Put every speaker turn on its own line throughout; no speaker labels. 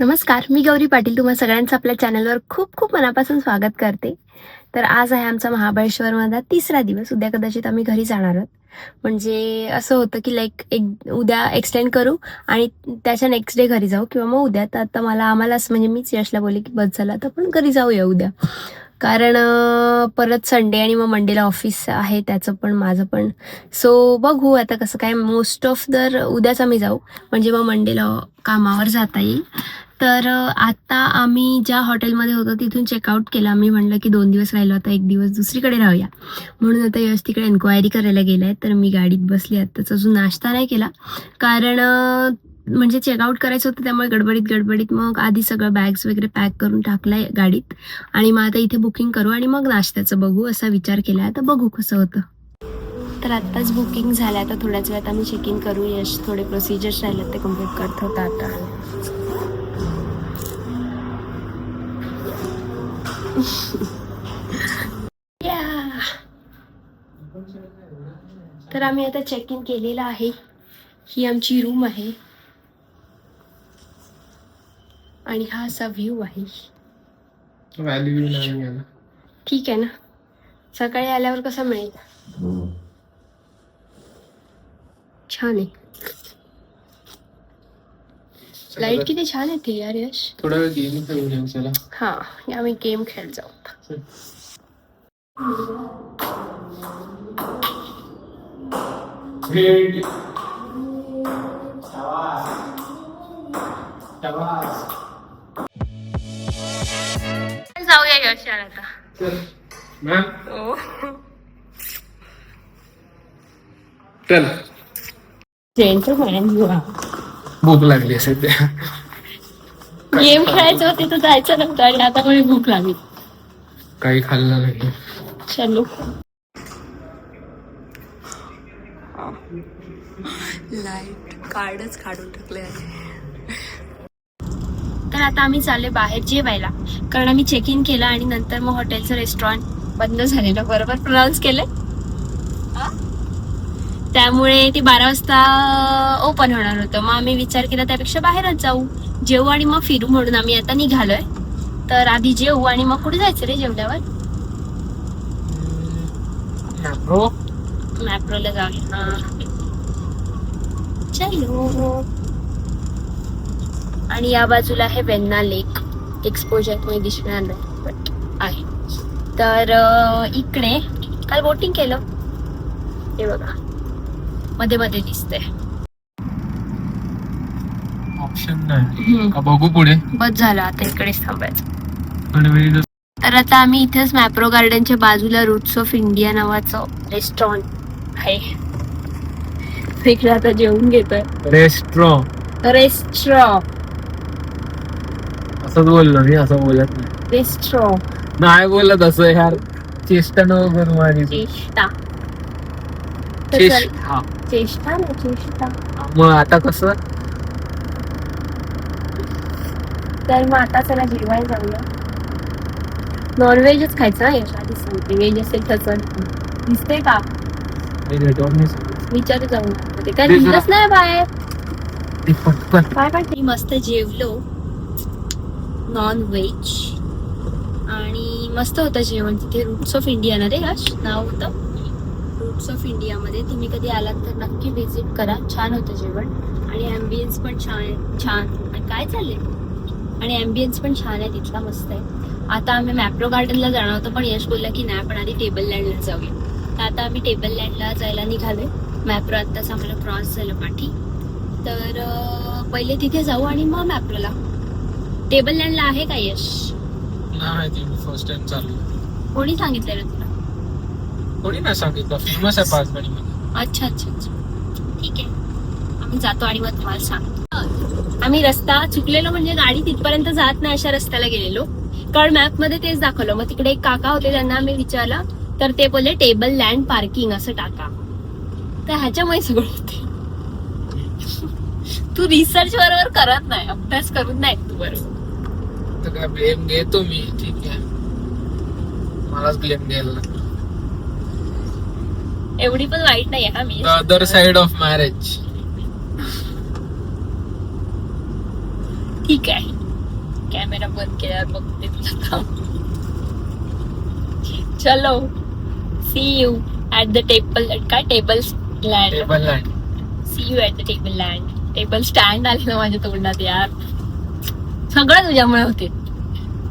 नमस्कार मी गौरी पाटील तुम्हा सगळ्यांचं आपल्या चॅनलवर खूप खूप मनापासून स्वागत करते. तर आज आहे आमचा महाबळेश्वरमधला तिसरा दिवस. उद्या कदाचित आम्ही घरी जाणार आहोत. म्हणजे असं होतं की लाईक एक उद्या एक्सटेंड करू आणि त्याच्या नेक्स्ट डे घरी जाऊ किंवा मग उद्या. तर आता मला आम्हालाच म्हणजे मीच यशला बोलले की बस झाला तर पण घरी जाऊया उद्या. कारण परत संडे आणि मग मंडेला ऑफिस आहे त्याचं पण माझं पण. सो बघू आता कसं काय. मोस्ट ऑफ दर उद्याच आम्ही जाऊ. म्हणजे मग मंडेला कामावर जाता येईल. तर आत्ता आता आम्ही ज्या हॉटेलमध्ये होतो तिथून चेकआउट केलं. आम्ही म्हणलं की दोन दिवस राहिलो आता एक दिवस दुसरीकडे राहूया. म्हणून आता यश तिकडे एन्क्वायरी करायला गेला आहे तर मी गाडीत बसली. आत्ताच अजून नाश्ता नाही केला. कारण म्हणजे चेकआउट करायचं होतं त्यामुळे गडबडीत गडबडीत मग आधी सगळं बॅग्स वगैरे पॅक करून टाकलाय गाडीत. आणि मग आता इथे बुकिंग करू आणि मग नाश्त्याचं बघू असा विचार केला आहे तर बघू कसं होतं. तर आत्ताच बुकिंग झालं आता थोड्याच वेळात आम्ही चेक इन करू. यश थोडे प्रोसिजर्स राहिले ते कंप्लीट करत होता आता. तर आम्ही आता चेक इन केलेलं आहे. ही आमची रूम आहे. आणि हा असा व्ह्यू आहे. ठीक आहे ना? सकाळी आल्यावर कसा मिळेल? छान आहे. लाइट किती छान येते यार यश
थोडा वेळ गेम खेळून येऊ चला
हा आम्ही गेम खेळत जाऊ जाऊया यश यार आता
चल मॅम
हो
चल
जेंटलमॅन
भूक लागली सध्या
गेम खेळायचं होते तर जायचं नव्हतं आणि आता मला भूक लागली.
काही खाल्लं नाही.
चलो.
लाइट कार्डच काढून टाकले आहे.
तर आता आम्ही चालले बाहेर जेवायला. कारण आम्ही चेक इन केलं आणि नंतर मग हॉटेलचं रेस्टॉरंट बंद झालेलं. बरोबर प्रोनाऊन्स केले त्यामुळे ते बारा वाजता ओपन होणार होतं. मग आम्ही विचार केला त्यापेक्षा बाहेरच जाऊ. जेवू आणि मग फिरू म्हणून आम्ही आता निघालोय. तर आधी जेवू आणि मग कुठे जायचं रे जेवल्यावर?
हो
मॅप्रोला जाऊया. हा. चलो. आणि या बाजूला आहे वेन्ना लेक. एक्सपोजरमध्ये दिसणार नाही बट आहे. तर इकडे काल बोटिंग केलं. हे बघा. मध्ये मध्ये दिसतंय.
ऑप्शन नाही. का बघू पुढे?
बस झालं आता इकडेच थांबायचं. तर आता आम्ही इथेच मॅप्रो गार्डनच्या बाजूला रूट्स ऑफ इंडिया नावाचं रेस्टॉरंट आहे. इकडे आता जेवून घेतोय.
रेस्ट्रॉ
रेस्ट्रॉ
असंच बोललो मी असं बोलत नाही.
रेस्ट्रॉ
नाही बोलत असं यार. चेष्टा नको करू माझी
चेष्टा.
चेष्ट हा.
चेष्टा ना चेष्टा
मग आता कसं?
तर मग आता चला जेवायला जाऊया. नॉनव्हेजच खायचं ना यश आधी सांगते. व्हेज असेल चल. दिसते का. विचारू जाऊन ते काय. दिसलंच नाही बाहेर. काय काय मी मस्त जेवलो. नॉन व्हेज आणि मस्त होतं जेवण. तिथे रूट्स ऑफ इंडिया ना रे यश? नाव होतं? रूट्स ऑफ इंडियामध्ये तुम्ही कधी आलात तर नक्की व्हिजिट करा. छान होतं जेवण. आणि ॲम्बियन्स पण छान छान. काय चाललंय? आणि ॲम्बियन्स पण छान आहे. तिथला मस्त आहे. आता आम्ही मॅप्रो गार्डनला जाणार होतो पण यश बोलला की नाही आपण आधी टेबल लँडला जाऊया. तर आता आम्ही टेबल लँडला जायला निघालोय. मॅप्रो आत्ताच आम्हाला क्रॉस झालं पाठी. तर पहिले तिथे जाऊ आणि मग मॅप्रोला टेबल लँडला आहे का यश?
नाही फर्स्ट टाइम चालू
कोणी सांगितलं
कोणी नाही सांगितलं फेमस आहे पाचगणी मध्ये.
अच्छा अच्छा अच्छा. ठीक आहे. आम्ही जातो आणि मग तुम्हाला सांगतो. आम्ही रस्ता चुकलेलो म्हणजे गाडी तिथपर्यंत जात नाही अशा रस्त्याला गेलेलो. कारण मॅपमध्ये तेच दाखवलं. मग तिकडे एक काका होते त्यांना आम्ही विचारलं तर ते बोलले टेबल लँड पार्किंग असं टाका. तर ह्याच्यामुळे सगळं होते. तू रिसर्च बरोबर करत नाही. अभ्यास करून नाही तू बरोबर.
तर काय ब्लेम घेतो मी. ठीक आहे. मलाच ब्लेम घ्यायला लागतो
एवढी पण वाईट नाही हा मी?
The other side of marriage
ठीक आहे. कॅमेरा बंद केल्यावर बघते थांब. चलो. See you at the table काय? Table land
table land
see you at the table land table stand आले ना माझ्या तोंडात यार. सगळं तुझ्यामुळे होते.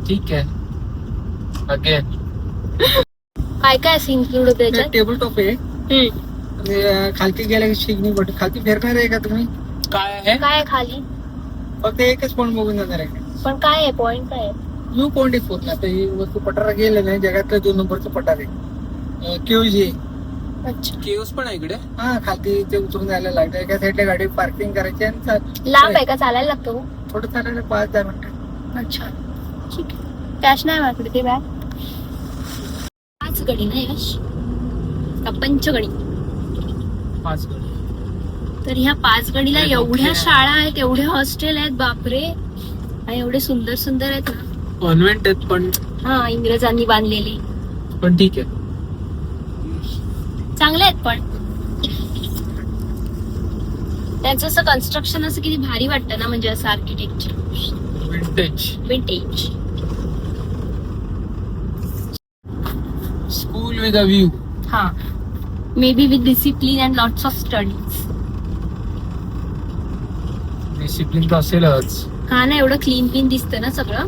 ठीक आहे. अगेन
काय काय असं इन्क्लूड होतं त्याच्यात
टेबल टॉप आहे अं, खालती गेल्या की शिकणी बट खालती फिरणार आहे का तुम्ही?
काय आहे?
काय आहे खाली?
फक्त एकच पॉईंट बघून जाणार आहे.
पण काय आहे? पॉइंट काय आहे?
न्यू पॉईंट आहे फोर्थ आता ही वस्तू पठारा गेले नाही जगातलं दोन नंबरचं पठार आहे. केव्ज आहे.
अच्छा.
केव्स पण आहे इकडे.
हा खालती ते उतरून जायला लागतं एका साईडला गाडी पार्किंग करायची आणि
लांब आहे का? चालायला लागतो?
थोडं चालायला पाच दहा मिनिटं.
अच्छा. ठीक आहे. कॅश नाही माझ्याकडे ते बॅग पाच गडी ना यश? का पंचगडी
पाच गडी.
तर ह्या पाच
अरे
एवढ्या. शाळा आहेत एवढे हॉस्टेल आहेत बापरे. आणि एवढे सुंदर सुंदर आहेत ना.
कॉन्व्हेंट आहेत पण
हा इंग्रजांनी बांधलेले.
पण ठीक आहे.
चांगले आहेत पण. त्यांचं असं कन्स्ट्रक्शन असं किती भारी वाटतं ना म्हणजे असं architecture
vintage
vintage
school with a view
हा. May be with discipline and lots of studies
discipline तर असेलच.
हा ना एवढं क्लीन क्लीन दिसतं ना सगळं?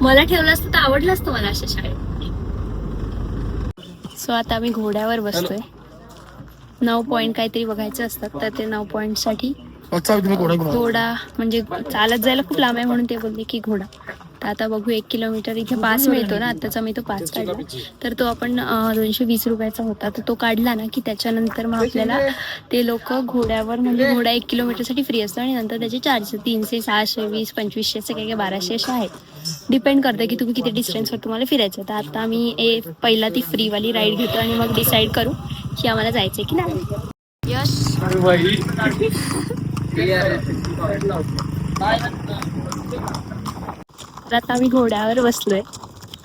मला ठेवलं असतं तर आवडलं असतं मला अशा शाळेत. सो आता आम्ही घोड्यावर बसतोय. नऊ पॉइंट काहीतरी बघायचं असतात तर ते नऊ पॉइंटसाठी घोडा म्हणजे चालत जायला खूप लांब आहे म्हणून ते बोलले की घोडा. तर आता बघू एक किलोमीटर इथे पास मिळतो ना आताचा मी तो पास काढला. तर तो आपण दोनशे वीस रुपयाचा होता. तर तो काढला ना की त्याच्यानंतर मग आपल्याला ते लोक घोड्यावर म्हणजे घोडा एक किलोमीटरसाठी फ्री असतो आणि नंतर त्याचे चार्जेस तीनशे सहाशे वीस पंचवीसशे असे काही काही बाराशे असे आहेत. डिपेंड करतं की तुम्ही किती डिस्टन्सवर तुम्हाला फिरायचं तर आता आम्ही ए पहिला ती फ्रीवाली राईड घेतो आणि मग डिसाईड करू की आम्हाला जायचं की नाही. यश. तर आता आम्ही घोड्यावर बसलोय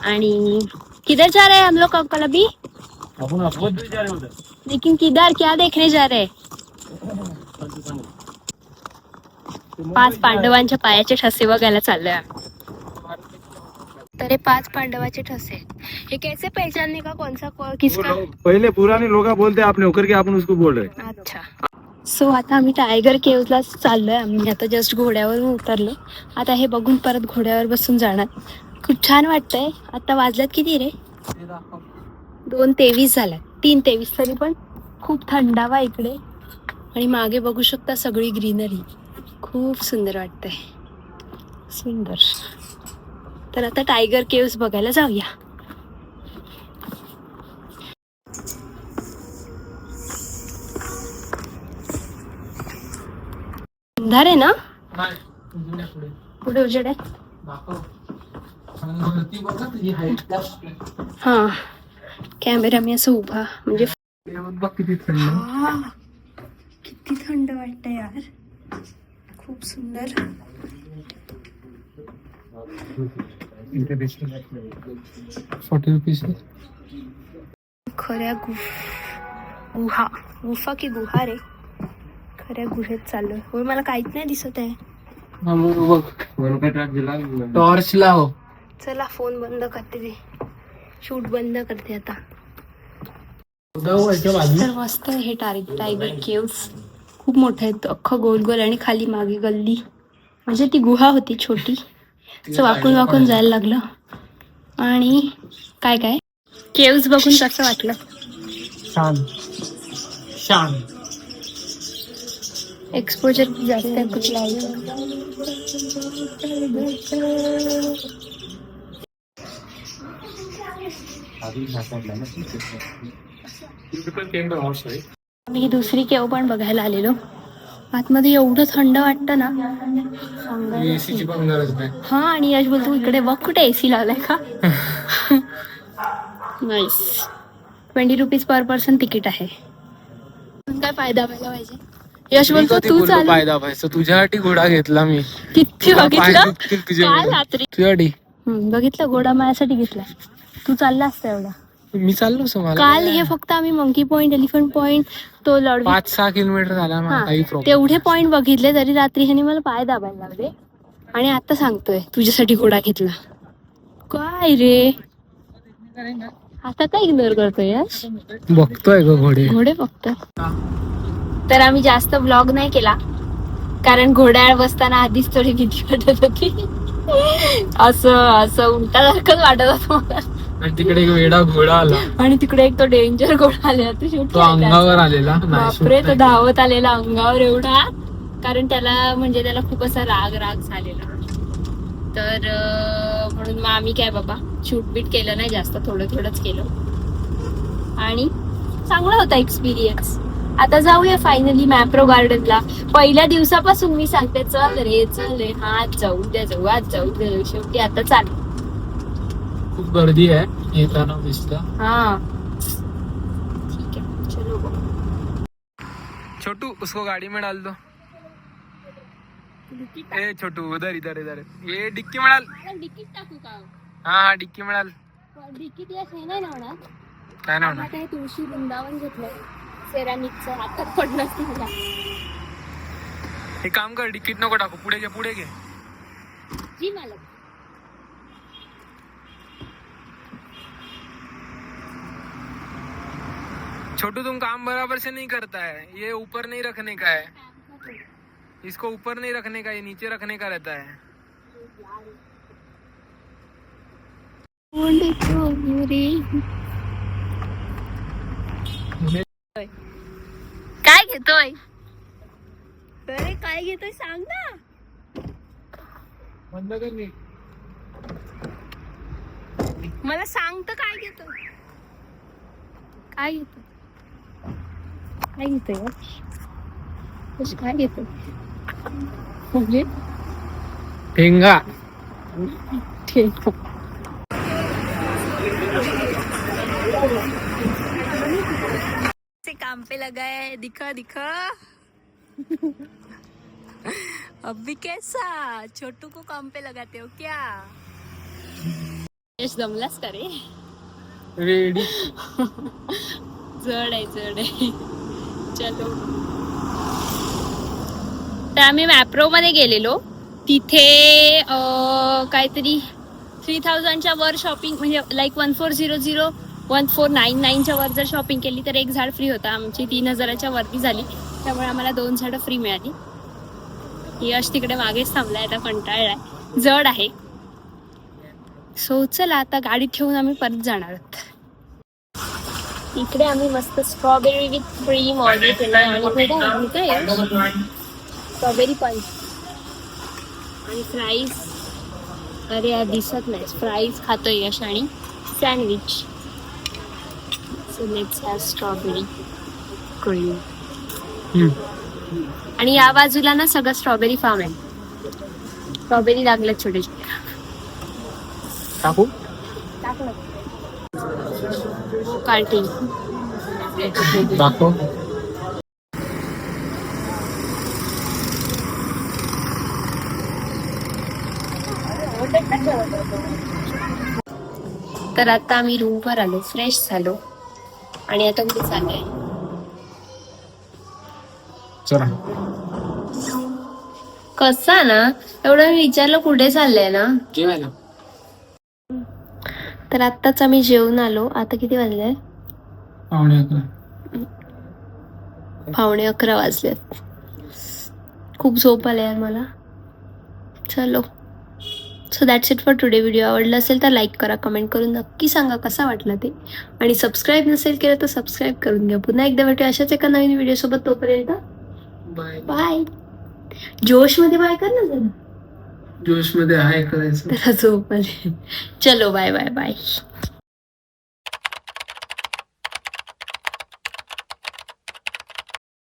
आणि किधर जा रहे हैं हम लोग कल अभी लेकिन किधर क्या देखने जा रहे हैं? पाच पांडवांच्या पायाचे ठसे बघायला चाललोय आम्ही. तर हे पाच पांडवाचे ठसे. हे कैसे पहचानने का कौन सा को- किसका
पहले पुराने लोग बोलते आपने होकर के अपन उसको बोल रहे
अच्छा सो आता आम्ही टायगर केव्जलाच चाललो आहे आम्ही. आता जस्ट घोड्यावरून उतरलो. आता हे बघून परत घोड्यावर बसून जाणार. खूप छान वाटतंय. आता वाजल्यात किती रे? दोन तेवीस झाल्यात. तीन तेवीस तरी पण खूप थंडावा इकडे. आणि मागे बघू शकता सगळी ग्रीनरी. खूप सुंदर वाटतंय. सुंदर. तर आता टायगर केव्स बघायला जाऊया. अंधार आहे ना?
पुढे
उजेड आहे हा कॅमेरा मी असं उभा म्हणजे
बघ किती थंड
हा, किती थंड वाटतं यार। खूप सुंदर।
फोर्टी रुपीज़
खऱ्या गुफ। गुहा। गुफा की गुहा रे खऱ्या गुहेत चाललोय. होय मला काहीच नाही दिसत आहे.
बघ टॉर्च लाव
चला फोन बंद करते ते. शूट बंद करते आता. तर मस्त हे टार टायगर केव्स खूप मोठे आहेत. अख्खं गोल गोल आणि खाली मागे गल्ली. म्हणजे ती गुहा होती छोटी. असं वाकून वाकून जायला लागलं. आणि काय काय? केव्स बघून कसं वाटलं?
शान. शान.
एक्सपोजर जास्त आहे कुठला आम्ही ही दुसरी केव पण बघायला आलेलो. आतमध्ये एवढं थंड वाटतं ना. हा आणि यश बोलतो इकडे बघ कुठे एसी लावलाय का? Nice twenty rupees per person ticket आहे. काय फायदा व्हायला पाहिजे? यश
मी
बोलतो
कधी
तू
तुझ्यासाठी घोडा घेतला मी.
किती बघितलं? काल. रात्री?
तुझ्यासाठी
बघितलं गोडा माझ्यासाठी घेतला. तू चालला असता एवढा.
मी चाललो असं मला.
काल हे फक्त आम्ही मंकी पॉइंट एलिफंट पॉइंट तो लढवी
पाच सहा किलोमीटर झाला मला काही प्रॉब्लेम
तेवढे पॉइंट बघितले तरी रात्री ह्याने मला पाय दाबायला लावले आणि आता सांगतोय तुझ्यासाठी घोडा घेतला. काय रे? आता काय इग्नोर करतोय यश?
बघतोय ग घोडे.
घोडे फक्त. तर आम्ही जास्त ब्लॉग नाही केला. कारण घोड्यावर बसताना आधीच थोडी भीती वाटत होती. असं असं उलटासारखंच वाटत होतं मला.
आणि तिकडे एक वेडा घोडा आला.
आणि तिकडे एक तो डेंजर घोडा आलेला. तो shoot
तो अंगावर. आलेला.
बापरे तो. धावत आलेला अंगावर एवढा. कारण त्याला म्हणजे त्याला खूप असा राग राग झालेला. तर म्हणून मग आम्ही काय बाबा शूट बीट केलं नाही जास्त. थोडं थोडंच केलं. आणि चांगला होता एक्सपिरियन्स आता जाऊया फायनली मॅप्रो गार्डनला पहिल्या दिवसापासून मी सांगते चल रे चल रे. हा आज जाऊ उद्या जाऊ आज जाऊ जाऊ शेवटी आता चाल.
खूप गर्दी आहे येताना दिसतं.
हा. ठीक आहे चलो.
छोटू उसको गाड़ी में डाल दो. ए छोटू उधर इधर इधर. ये डिक्की में डाल.
डिकीट टाकू का?
हाँ हाँ डिक्की में डाल.
डिकीट या हे नाही ना होणार
काय ना
आता हे तुळशी वृंदावन घेतलंय. सेरामिकचं हातात पडलं मला
हे काम कर डिक्कीट नको टाकू. पुढे घे पुढे घे.
जी मालक.
छोटू तुम काम बराबर से नहीं करता है. ये ऊपर नहीं रखने का है. इसको ऊपर नहीं रखने का ये नीचे रखने का रहता है.
काय घेतोय अरे काय घेतोय सांग ना
बंद कर नी.
मला सांग तर काय घेतोय काय घेतोय काय घेतोय यश? काय घेतोय म्हणजे
ठेंगा
ठीक काम पे लगा है दिखा दिखा अब भी कैसा छोटू को काम पे लगाते हो क्या यश जमलास का रे
रेडी
जड आहे जड आहे चलो तर आम्ही मॅप्रो मध्ये गेलेलो. तिथे अं, काहीतरी थ्री थाउजंडच्या वर शॉपिंग म्हणजे like one four zero zero one four nine नाईनच्या वर जर शॉपिंग केली तर एक झाड फ्री होता. आमची तीन हजाराच्या वरती झाली. त्यामुळे आम्हाला दोन झाडं फ्री मिळाली. यश तिकडे मागेच थांबलाय आता कंटाळलाय. जड आहे. सो चला आता गाडी ठेवून आम्ही परत जाणार आहोत. इकडे आम्ही मस्त स्ट्रॉबेरी विथ क्रीम ऑर्डर केला आणि काय स्ट्रॉबेरी पंच आणि फ्राईज अरे यार दिसत नाही. फ्राईज खातोय यश आणि sandwich so let's have strawberry cream आणि या बाजूला ना सगळं स्ट्रॉबेरी फार्म आहे. स्ट्रॉबेरी लागल्यात छोटे छोटे.
टाकू?
टाक कार्टिंग
दाखव
तर आता आम्ही रूमवर आलो फ्रेश झालो. आणि आता कुठे चाललोय
चला.
कसा ना एवढं मी विचारलं कुठे चाललंय ना?
जेवायला.
तर आत्ताच आम्ही जेवून आलो. आता किती वाजले?
पावणे अकरा.
पावणे अकरा वाजलेत. खूप झोप आले यार मला. चलो. So that's it for today video आवडला असेल तर लाईक करा कमेंट करून नक्की सांगा कसा वाटला ते. आणि सबस्क्राईब नसेल केलं तर सबस्क्राईब करून घ्या. पुन्हा एकदा भेटूया अशाच एका नवीन व्हिडिओसोबत तोपर्यंत
बाय
बाय जोशमध्ये बाय कर ना जरा.
जोशमध्ये आहे करायचं
झोप चलो बाय बाय बाय